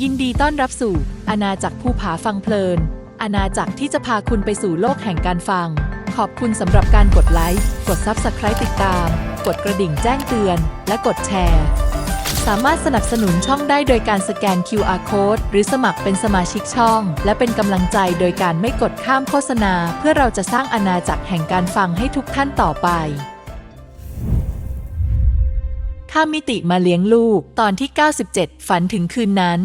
ยินดีต้อนรับสู่อาณาจักรภูผาฟังเพลิน อาณาจักรที่จะพาคุณไปสู่โลกแห่งการฟัง ขอบคุณสำหรับการกดไลค์ กด Subscribe ติดตาม กดกระดิ่งแจ้งเตือน และกดแชร์ สามารถสนับสนุนช่องได้โดยการสแกน QR Code หรือสมัครเป็นสมาชิกช่อง และเป็นกำลังใจโดยการไม่กดข้ามโฆษณา เพื่อเราจะสร้างอาณาจักรแห่งการฟังให้ทุกท่านต่อไปข้ามมิติมาเลี้ยงลูกตอนที่ 97 ฝันถึงคืนนั้น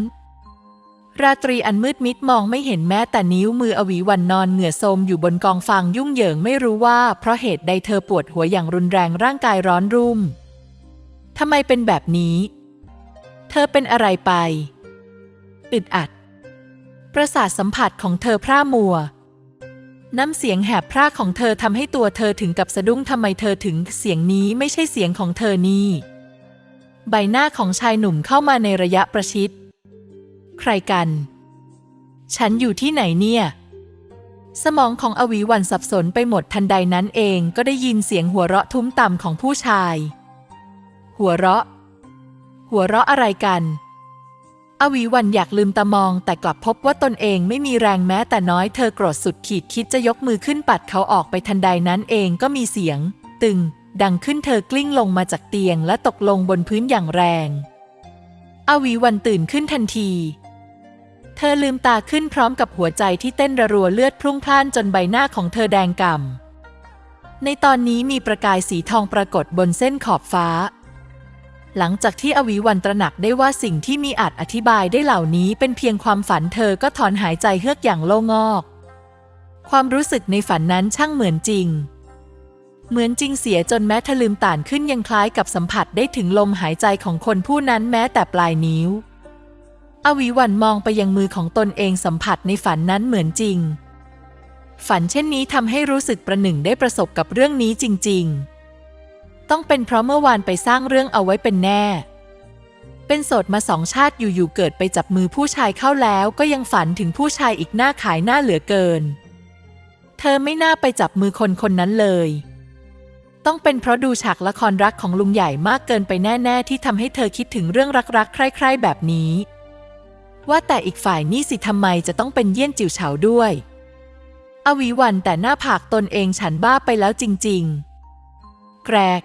ราตรีอันมืดมิดมองไม่เห็นแม้แต่นิ้วมืออวีวันนอนเหงื่อโทมอยู่บนกองฟางยุ่งเหยิงไม่รู้ว่าเพราะเหตุใดเธอปวดหัวอย่างรุนแรงร่างกายร้อนรุ่ม ทำไมเป็นแบบนี้ เธอเป็นอะไรไป อึดอัด ประสาทสัมผัสของเธอพร่ามัว น้ำเสียงแหบพร่าของเธอทำให้ตัวเธอถึงกับสะดุ้งทำไมเธอถึงเสียงนี้ไม่ใช่เสียงของเธอนี่ ใบหน้าของชายหนุ่มเข้ามาในระยะประชิด ใครกัน ฉันอยู่ที่ไหนเนี่ย สมองของอวีวันสับสนไปหมดทันใดนั้นเองก็ได้ยินเสียงหัวเราะทุ้มต่ำของผู้ชาย หัวเราะ หัวเราะอะไรกันอวีวันอยากลืมตามองแต่กลับพบว่าตนเองไม่มีแรงแม้แต่น้อยเธอโกรธสุดขีดคิดจะยกมือขึ้นปัดเขาออกไปทันใดนั้นเองก็มีเสียง ตึง ดังขึ้นเธอกลิ้งลงมาจากเตียงและตกลงบนพื้นอย่างแรงอวีวันตื่นขึ้นทันที เธอลืมตาขึ้นพร้อมกับหัวใจที่เต้นระรัวเลือดพรุ่งพล่านจนใบหน้าของเธอแดงก่ำ ในตอนนี้มีประกายสีทองปรากฏบนเส้นขอบฟ้า หลังจากที่อวีวันตระหนักได้ว่าสิ่งที่มีอาจอธิบายได้เหล่านี้เป็นเพียงความฝันเธอก็ถอนหายใจเฮือกอย่างโล่งอก ความรู้สึกในฝันนั้นช่างเหมือนจริง เหมือนจริงเสียจนแม้เธอลืมต่านขึ้นยังคล้ายกับสัมผัสได้ถึงลมหายใจของคนผู้นั้นแม้แต่ปลายนิ้ว อวีวันมองไปยังมือของตนเองสัมผัสในฝันนั้นเหมือนจริง ฝันเช่นนี้ทำให้รู้สึกประหนึ่งได้ประสบกับเรื่องนี้จริง ๆ ต้องเป็นเพราะเมื่อวานไปสร้างเรื่องเอาไว้เป็นแน่ เป็นโสดมาสองชาติอยู่ๆเกิดไปจับมือผู้ชายเข้าแล้วก็ยังฝันถึงผู้ชายอีกหน้าขายหน้าเหลือเกิน เธอไม่น่าไปจับมือคนคนนั้นเลยต้องเป็นเพราะดูฉากละครรักของลุงใหญ่มากเกินไปแน่ ๆ ที่ทำให้เธอคิดถึงเรื่องรักๆ ใคร่ ๆ แบบนี้ ว่าแต่อีกฝ่ายนี่สิทำไมจะต้องเป็นเยี่ยนจิ๋วเฉาด้วย อวีวันแต่หน้าผากตนเองฉันบ้าไปแล้วจริง ๆ แกรก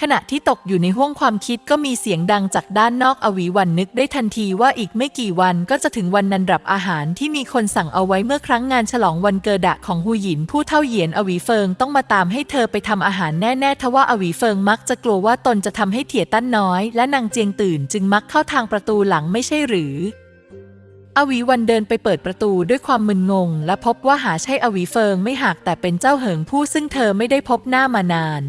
ขณะที่ตกอยู่ในห้วงความคิดก็มีเสียงดังจากด้านนอกอวีวันนึกได้ทันทีว่าอีกไม่กี่วันก็จะถึงวันนันรับอาหารที่มีคนสั่งเอาไว้เมื่อครั้งงานฉลองวันเกิดะของฮูหยินผู้เท่าเหยียนอวีเฟิงต้องมาตามให้เธอไปทำอาหารแน่ๆทว่าอวีเฟิงมักจะกลัวว่าตนจะทำให้เถี่ยตั้นน้อย และนางเจียงตื่นจึงมักเข้าทางประตูหลังไม่ใช่หรืออวีวันเดินไปเปิดประตูด้วยความมึนงง และพบว่าหาใช่อวีเฟิงไม่หากแต่เป็นเจ้าเหิงผู้ซึ่งเธอไม่ได้พบหน้ามานาน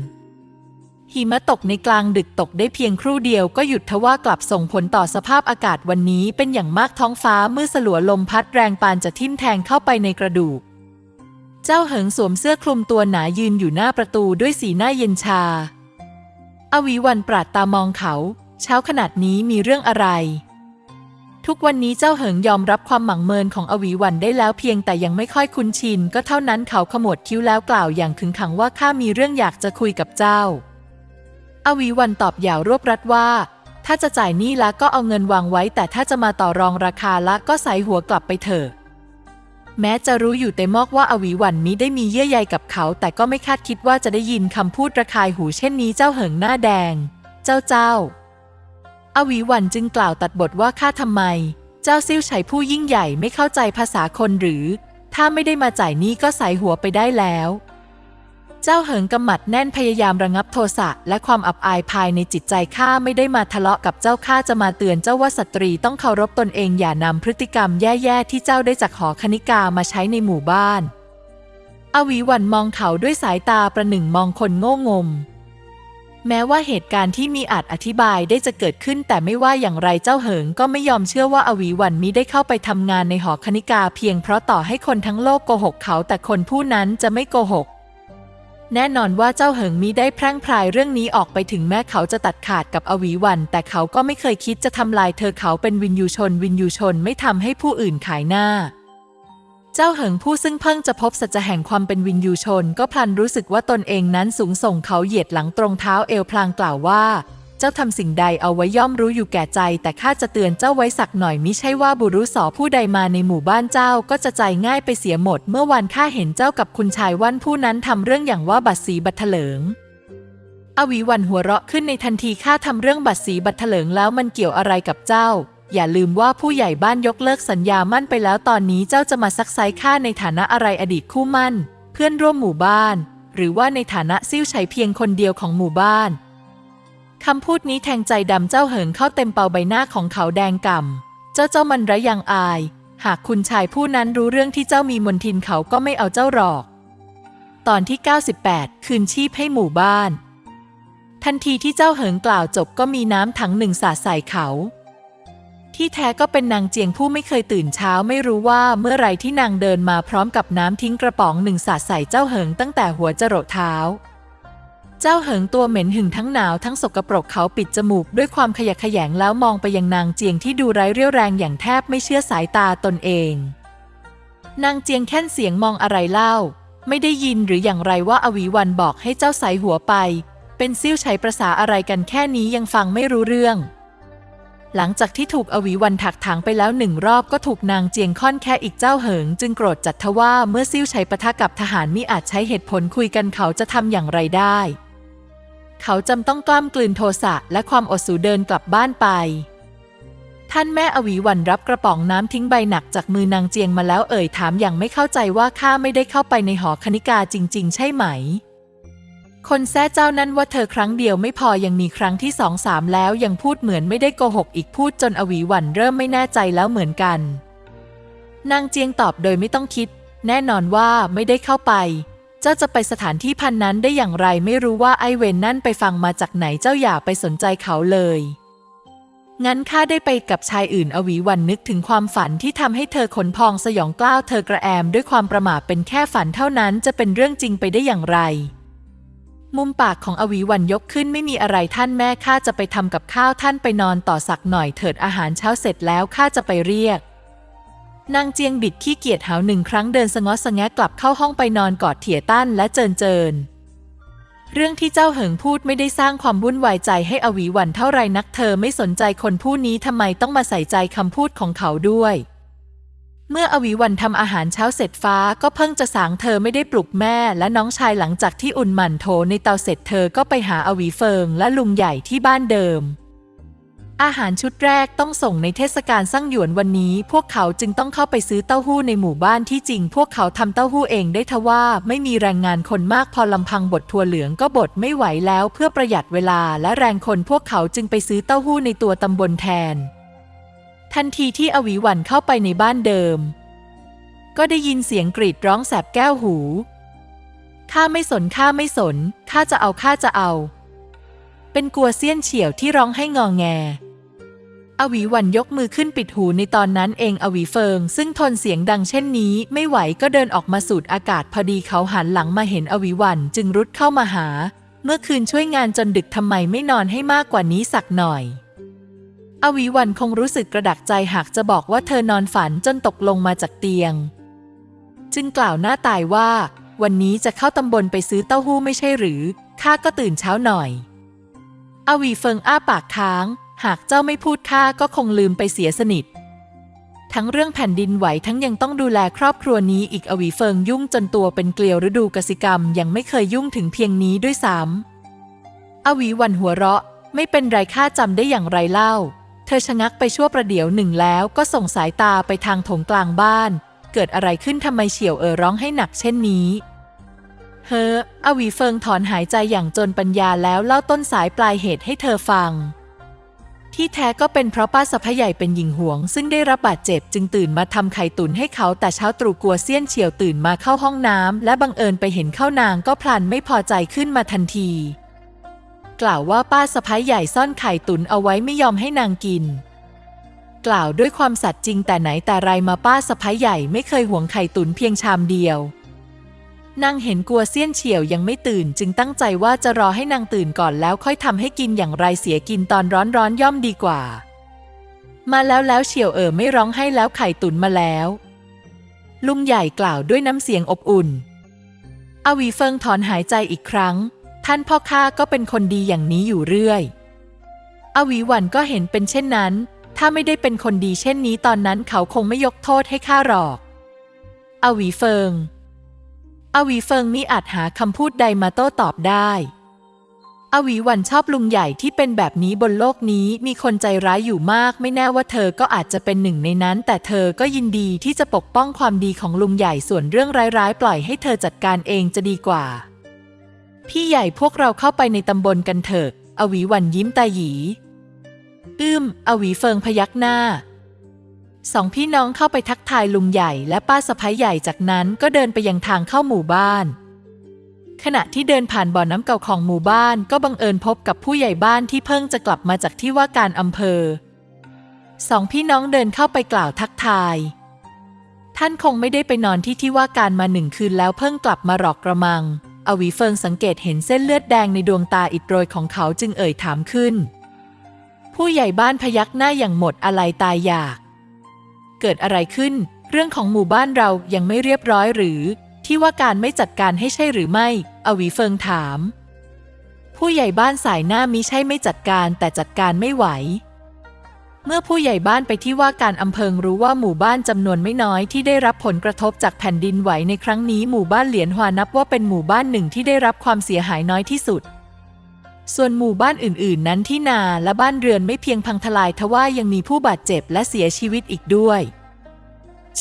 หิมะตกในกลางดึกตกได้เพียงครู่เดียวก็หยุดทว่ากลับส่งผลต่อสภาพอากาศวันนี้เป็นอย่างมากท้องฟ้ามื่อสลัวลมพัดแรงปานจะทิ่มแทงเข้าไปในกระดูก เจ้าเหิงสวมเสื้อคลุมตัวหนายืนอยู่หน้าประตูด้วยสีหน้าเย็นชา อวีวันปราดตามองเขา เช้าขนาดนี้มีเรื่องอะไร ทุกวันนี้เจ้าเหิงยอมรับความหมั่งเมินของอวีวันได้แล้วเพียงแต่ยังไม่ค่อยคุ้นชิน ก็เท่านั้นเขาขมวดคิ้วแล้วกล่าวอย่างขึงขังว่าข้ามีเรื่องอยากจะคุยกับเจ้า อวีวันตอบอย่างรวบรัดว่า ถ้าจะจ่ายหนี้ละก็เอาเงินวางไว้ แต่ถ้าจะมาต่อรองราคาละก็ใส่หัวกลับไปเถอะแม้จะรู้อยู่แต่มอกว่าอวีวันมิได้มีเยื่อใยกับเขา แต่ก็ไม่คาดคิดว่าจะได้ยินคำพูดระคายหูเช่นนี้เจ้าเหิงหน้าแดง เจ้าเจ้า อวีวันจึงกล่าวตัดบทว่าข้าทำไม เจ้าซิ่วไฉผู้ยิ่งใหญ่ไม่เข้าใจภาษาคนหรือ ถ้าไม่ได้มาจ่ายหนี้ก็ใส่หัวไปได้แล้ว เจ้าเหิงกำหมัดแน่นพยายามระงับโทสะและความอับอายภายในจิตใจข้าไม่ได้มาทะเลาะกับเจ้าข้าจะมาเตือนเจ้าว่าสตรีต้องเคารพตนเองอย่านำพฤติกรรมแย่ๆที่เจ้าได้จากหอคณิกามาใช้ในหมู่บ้านอวีวันมองเขาด้วยสายตาประหนึ่งมองคนโง่งม แม้ว่าเหตุการณ์ที่มีอาจอธิบายได้จะเกิดขึ้น แต่ไม่ว่าอย่างไรเจ้าเหิงก็ไม่ยอมเชื่อว่าอวีวันมิได้เข้าไปทำงานในหอคณิกาเพียงเพราะต่อให้คนทั้งโลกโกหกเขาแต่คนผู้นั้นจะไม่โกหก แน่นอนว่าเจ้าเหิงมิได้แพร่งพรายเรื่องนี้ออกไปถึงแม้เขาจะตัดขาดกับอวีวัน แต่เขาก็ไม่เคยคิดจะทำลายเธอเขาเป็นวินยูชน วินยูชนไม่ทำให้ผู้อื่นขายหน้า เจ้าเหิงผู้ซึ่งเพิ่งจะพบสัจจะแห่งความเป็นวินยูชน ก็พลันรู้สึกว่าตนเองนั้นสูงส่งเขาเหยียดหลังตรงเท้าเอวพลางกล่าวว่า จ้าทำสิ่งใดเอาไว้ย่อมรู้อยู่แก่ใจ แต่ข้าจะเตือนเจ้าไว้สักหน่อยมิใช่ว่าบุรุษสอผู้ใดมาในหมู่บ้านเจ้าก็จะใจง่ายไปเสียหมด เมื่อวันข้าเห็นเจ้ากับคุณชายว่านผู้นั้นทำเรื่องอย่างว่าบัตรสีบัตรเถลิง อวีวันหัวเราะขึ้นในทันทีข้าทำเรื่องบัตรสีบัตรเถลิงแล้วมันเกี่ยวอะไรกับเจ้า อย่าลืมว่าผู้ใหญ่บ้านยกเลิกสัญญามั่นไปแล้วตอนนี้เจ้าจะมาซักไซข้าในฐานะอะไรอดีตคู่มั่น เพื่อนร่วมหมู่บ้าน หรือว่าในฐานะซิ่วไฉเพียงคนเดียวของหมู่บ้าน คำพูดนี้แทงใจดำเจ้าเหิงเข้าเต็มเป่าใบหน้าของเขาแดงก่ำเจ้าเจ้ามันระยังอาย หากคุณชายผู้นั้นรู้เรื่องที่เจ้ามีมนทินเขาก็ไม่เอาเจ้าหรอก ตอนที่ 98 คืนชีพให้หมู่บ้าน ทันทีที่เจ้าเหิงกล่าวจบก็มีน้ำถังหนึ่งสาดใส่เขา ที่แท้ก็เป็นนางเจียงผู้ไม่เคยตื่นเช้าไม่รู้ว่าเมื่อไรที่นางเดินมาพร้อมกับน้ำทิ้งกระป๋องหนึ่งสาดใส่เจ้าเหิงตั้งแต่หัวจรดเท้า เจ้าเหิงตัวเหม็นหึงทั้งหนาวทั้งสกปรกเขาปิดจมูกด้วยความขยะแขยงแล้วมองไปยังนางเจียงที่ดูไร้เรี่ยวแรงอย่างแทบไม่เชื่อสายตาตนเอง นางเจียงแค่นเสียงมองอะไรเล่า ไม่ได้ยินหรืออย่างไรว่าอวีวันบอกให้เจ้าใส่หัวไป เป็นซิ่วใช้ประษาอะไรกันแค่นี้ยังฟังไม่รู้เรื่อง หลังจากที่ถูกอวีวันถักถางไปแล้วหนึ่งรอบก็ถูกนางเจียงค่อนแค่อีกเจ้าเหิง จึงโกรธจัดทว่าเมื่อซิ่วใช้ปะทะกับทหารมิอาจใช้เหตุผลคุยกันเขาจะทำอย่างไรได้ เขาจำต้องกล้ามกลืนโทสะและความอดสูเดินกลับบ้านไป ท่านแม่อวีวันรับกระป๋องน้ำทิ้งใบหนักจากมือนางเจียงมาแล้วเอ่ยถามอย่างไม่เข้าใจว่าข้าไม่ได้เข้าไปในหอคณิกาจริง ๆ ใช่ไหม คนแซ่เจ้านั้นว่าเธอครั้งเดียวไม่พอยังมีครั้งที่สองสามแล้วยังพูดเหมือนไม่ได้โกหกอีกพูดจนอวีวันเริ่มไม่แน่ใจแล้วเหมือนกัน นางเจียงตอบโดยไม่ต้องคิด แน่นอนว่าไม่ได้เข้าไป จ้าจะไปสถานที่พันนั้นได้อย่างไรไม่รู้ว่าไอเวนนั่นไปฟังมาจากไหนเจ้าอย่าไปสนใจเขาเลย งั้นข้าได้ไปกับชายอื่นอวีวันนึกถึงความฝันที่ทำให้เธอขนพองสยองกล้าวเธอกระแอมด้วยความประมาทเป็นแค่ฝันเท่านั้นจะเป็นเรื่องจริงไปได้อย่างไร มุมปากของอวีวันยกขึ้นไม่มีอะไรท่านแม่ข้าจะไปทำกับข้าวท่านไปนอนต่อสักหน่อยเถิดอาหารเช้าเสร็จแล้วข้าจะไปเรียก นางเจียงบิดขี้เกียจหาวหนึ่งครั้งเดินสงอสะแงกลับเข้าห้องไปนอนกอดเถียตั้นและเจินเจิน เรื่องที่เจ้าเหิงพูดไม่ได้สร้างความวุ่นวายใจให้อวีวันเท่าไรนักเธอไม่สนใจคนผู้นี้ทำไมต้องมาใส่ใจคำพูดของเขาด้วย เมื่ออวีวันทำอาหารเช้าเสร็จฟ้าก็เพิ่งจะสางเธอไม่ได้ปลุกแม่และน้องชายหลังจากที่อุ่นหมั่นโถในเตาเสร็จเธอก็ไปหาอวีเฟิงและลุงใหญ่ที่บ้านเดิม อาหารชุดแรกต้องส่งในเทศกาลซั่งหยวนวันนี้ พวกเขาจึงต้องเข้าไปซื้อเต้าหู้ในหมู่บ้านที่จริง พวกเขาทำเต้าหู้เองได้ทว่า ไม่มีแรงงานคนมากพอลำพังบดถั่วเหลืองก็บดไม่ไหวแล้ว เพื่อประหยัดเวลาและแรงคนพวกเขาจึงไปซื้อเต้าหู้ในตัวตำบลแทน ทันทีที่อวีวันเข้าไปในบ้านเดิม ก็ได้ยินเสียงกรีดร้องแสบแก้วหูข้าไม่สนข้าไม่สนข้าจะเอาข้าจะเอา เป็นกัวเซียนเฉียวที่ร้องให้งองแง อวีวันยกมือขึ้นปิดหูในตอนนั้นเองอวีเฟิง ซึ่งทนเสียงดังเช่นนี้ ไม่ไหวก็เดินออกมาสูดอากาศพอดีเขาหันหลังมาเห็นอวีวันจึงรุดเข้ามาหา เมื่อคืนช่วยงานจนดึกทำไมไม่นอนให้มากกว่านี้สักหน่อย อวีวันคงรู้สึกกระดักใจหากจะบอกว่าเธอนอนฝันจนตกลงมาจากเตียง จึงกล่าวหน้าตายว่า วันนี้จะเข้าตำบลไปซื้อเต้าหู้ไม่ใช่หรือข้าก็ตื่นเช้าหน่อย อวีเฟิงอ้าปากค้าง หากเจ้าไม่พูดข้าก็คงลืมไปเสียสนิท ทั้งเรื่องแผ่นดินไหวทั้งยังต้องดูแลครอบครัวนี้อีกอวีเฟิงยุ่งจนตัวเป็นเกลียวฤดูกสิกรรมยังไม่เคยยุ่งถึงเพียงนี้ด้วยซ้ำอวีวันหัวเราะ ไม่เป็นไรข้าจำได้อย่างไรเล่า เธอชะงักไปชั่วประเดี๋ยวหนึ่งแล้วก็ส่งสายตาไปทางโถงกลางบ้าน เกิดอะไรขึ้นทำไมเฉียวเออร้องให้หนักเช่นนี้เฮ้ออวีเฟิงถอนหายใจอย่างจนปัญญาแล้วเล่าต้นสายปลายเหตุให้เธอฟัง ที่แท้ก็เป็นเพราะป้าสะพใหญ่เป็นหญิงหวง ซึ่งได้รับบาดเจ็บจึงตื่นมาทำไข่ตุ๋นให้เขาแต่เช้าตรู่กลัวเซียนเฉียวตื่นมาเข้าห้องน้ำและบังเอิญไปเห็นเข้านางก็พลันไม่พอใจขึ้นมาทันที กล่าวว่าป้าสะพ้ยใหญ่ซ่อนไข่ตุ๋นเอาไว้ไม่ยอมให้นางกิน กล่าวด้วยความสัตย์จริงแต่ไหนแต่ไรมาป้าสะพ้ยใหญ่ไม่เคยหวงไข่ตุ๋นเพียงชามเดียว นางเห็นกลัวเซียนเฉียวยังไม่ตื่น จึงตั้งใจว่าจะรอให้นางตื่นก่อนแล้วค่อยทำให้กินอย่างไรเสียกินตอนร้อนร้อนๆย่อมดีกว่า มาแล้วแล้วเฉียวเอ๋อไม่ร้องให้แล้วไข่ตุ๋นมาแล้ว ลุงใหญ่กล่าวด้วยน้ำเสียงอบอุ่น อวีเฟิงถอนหายใจอีกครั้ง ท่านพ่อข้าก็เป็นคนดีอย่างนี้อยู่เรื่อย อวีหวันก็เห็นเป็นเช่นนั้น ถ้าไม่ได้เป็นคนดีเช่นนี้ตอนนั้นเขาคงไม่ยกโทษให้ข้าหรอก อวีเฟิง อวีเฟิงมิอาจหาคำพูดใดมาโต้ตอบได้ อวีวันชอบลุงใหญ่ที่เป็นแบบนี้บนโลกนี้มีคนใจร้ายอยู่มาก ไม่แน่ว่าเธอก็อาจจะเป็นหนึ่งในนั้น แต่เธอก็ยินดีที่จะปกป้องความดีของลุงใหญ่ส่วนเรื่องร้ายๆ ปล่อยให้เธอจัดการเองจะดีกว่า พี่ใหญ่พวกเราเข้าไปในตำบลกันเถอะ อวีวันยิ้มตาหยี อืมอวีเฟิงพยักหน้า สองพี่น้องเข้าไปทักทายลุงใหญ่และป้าสะพ้ยใหญ่จากนั้นก็เดินไปยังทางเข้าหมู่บ้าน ขณะที่เดินผ่านบ่อน้ำเก่าของหมู่บ้าน ก็บังเอิญพบกับผู้ใหญ่บ้านที่เพิ่งจะกลับมาจากที่ว่าการอำเภอสองพี่น้องเดินเข้าไปกล่าวทักทาย ท่านคงไม่ได้ไปนอนที่ที่ว่าการมาหนึ่งคืนแล้วเพิ่งกลับมาหรอกกระมัง อวีเฟิงสังเกตเห็นเส้นเลือดแดงในดวงตาอิดโรยของเขาจึงเอ่ยถามขึ้น ผู้ใหญ่บ้านพยักหน้าอย่างหมดอะไรตายอยาก เกิดอะไรขึ้น เรื่องของหมู่บ้านเรายังไม่เรียบร้อยหรือ ที่ว่าการไม่จัดการให้ใช่หรือไม่อวีเฟิงถาม ผู้ใหญ่บ้านสายหน้ามิใช่ไม่จัดการแต่จัดการไม่ไหว เมื่อผู้ใหญ่บ้านไปที่ว่าการอำเภอรู้ว่าหมู่บ้านจำนวนไม่น้อยที่ได้รับผลกระทบจากแผ่นดินไหวในครั้งนี้หมู่บ้านเหลียนฮวานับว่าเป็นหมู่บ้านหนึ่งที่ได้รับความเสียหายน้อยที่สุด ส่วนหมู่บ้านอื่นๆ นั้นที่นาและบ้านเรือนไม่เพียงพังทลายทว่ายังมีผู้บาดเจ็บและเสียชีวิตอีกด้วย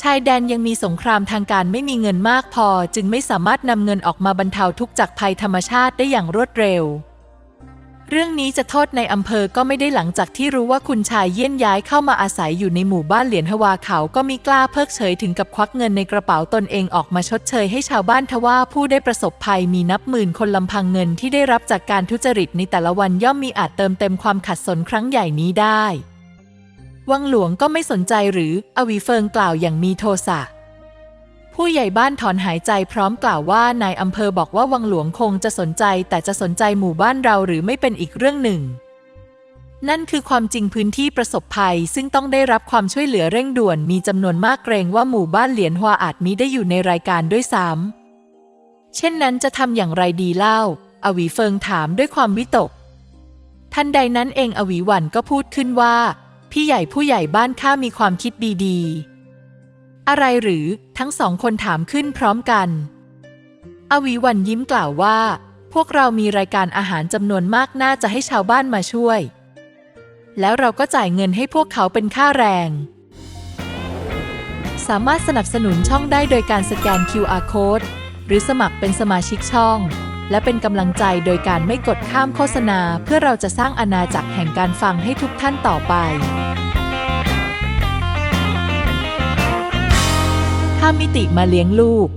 ชายแดนยังมีสงครามทางการไม่มีเงินมากพอ จึงไม่สามารถนำเงินออกมาบรรเทาทุกข์จากภัยธรรมชาติได้อย่างรวดเร็ว เรื่องนี้จะโทษในอำเภอก็ไม่ได้หลังจากที่รู้ว่าคุณชายเยี่ยนย้ายเข้ามาอาศัยอยู่ในหมู่บ้านเหรียญฮวาเขาก็มีกล้าเพิกเฉยถึงกับควักเงินในกระเป๋าตนเองออกมาชดเชยให้ชาวบ้านทว่าผู้ได้ประสบภัยมีนับหมื่นคนลำพังเงินที่ได้รับจากการทุจริตในแต่ละวันย่อมมีอาจเติมเต็มความขัดสนครั้งใหญ่นี้ได้ วังหลวงก็ไม่สนใจหรืออวีเฟิงกล่าวอย่างมีโทสะ ผู้ใหญ่บ้านถอนหายใจพร้อมกล่าวว่านายอำเภอบอกว่าวังหลวงคงจะสนใจ แต่จะสนใจหมู่บ้านเราหรือไม่เป็นอีกเรื่องหนึ่ง นั่นคือความจริงพื้นที่ประสบภัย ซึ่งต้องได้รับความช่วยเหลือเร่งด่วนมีจำนวนมากเกรงว่าหมู่บ้านเหลียนฮวาอาจมีได้อยู่ในรายการด้วยซ้ำเช่นนั้นจะทำอย่างไรดีเล่า อวีเฟิงถามด้วยความวิตก ทันใดนั้นเองอวีหวันก็พูดขึ้นว่า พี่ใหญ่ผู้ใหญ่บ้านข้ามีความคิดดีๆ อะไรหรือทั้งสองคนถามขึ้นพร้อมกัน อวีวันยิ้มกล่าวว่า พวกเรามีรายการอาหารจำนวนมากน่าจะให้ชาวบ้านมาช่วย แล้วเราก็จ่ายเงินให้พวกเขาเป็นค่าแรง สามารถสนับสนุนช่องได้โดยการสแกน QR Code หรือสมัครเป็นสมาชิกช่อง และเป็นกำลังใจโดยการไม่กดข้ามโฆษณา เพื่อเราจะสร้างอาณาจักรแห่งการฟังให้ทุกท่านต่อไป ถ้ามิติมาเลี้ยงลูก